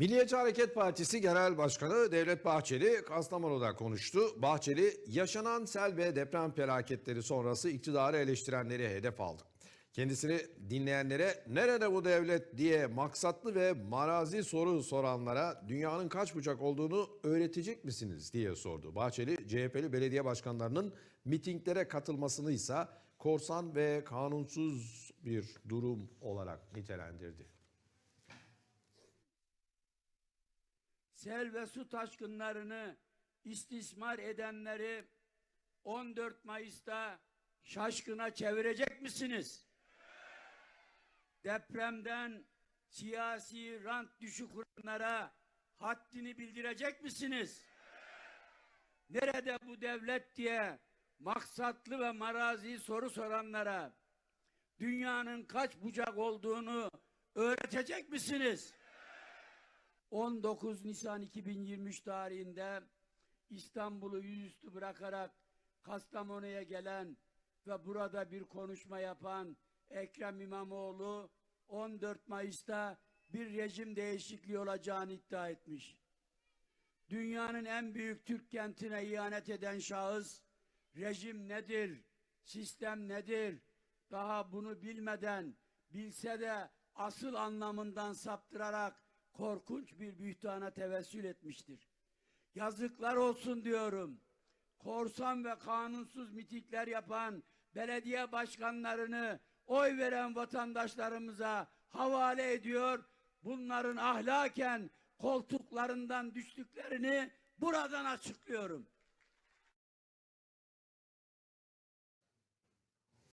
Milliyetçi Hareket Partisi Genel Başkanı Devlet Bahçeli Kastamonu'da konuştu. Bahçeli yaşanan sel ve deprem felaketleri sonrası iktidarı eleştirenleri hedef aldı. Kendisini dinleyenlere nerede bu devlet diye maksatlı ve marazi soru soranlara dünyanın kaç bucak olduğunu öğretecek misiniz diye sordu. Bahçeli CHP'li belediye başkanlarının mitinglere katılmasını ise korsan ve kanunsuz bir durum olarak nitelendirdi. Sel ve su taşkınlarını istismar edenleri 14 Mayıs'ta şaşkına çevirecek misiniz? Depremden siyasi rant düşük kuranlara haddini bildirecek misiniz? Nerede bu devlet diye maksatlı ve marazi soru soranlara dünyanın kaç bucak olduğunu öğretecek misiniz? 19 Nisan 2023 tarihinde İstanbul'u yüzüstü bırakarak Kastamonu'ya gelen ve burada bir konuşma yapan Ekrem İmamoğlu 14 Mayıs'ta bir rejim değişikliği olacağını iddia etmiş. Dünyanın en büyük Türk kentine ihanet eden şahıs rejim nedir, sistem nedir daha bunu bilmeden bilse de asıl anlamından saptırarak korkunç bir bühtana tevessül etmiştir. Yazıklar olsun diyorum. Korsan ve kanunsuz mitikler yapan belediye başkanlarını oy veren vatandaşlarımıza havale ediyor. Bunların ahlaken koltuklarından düştüklerini buradan açıklıyorum.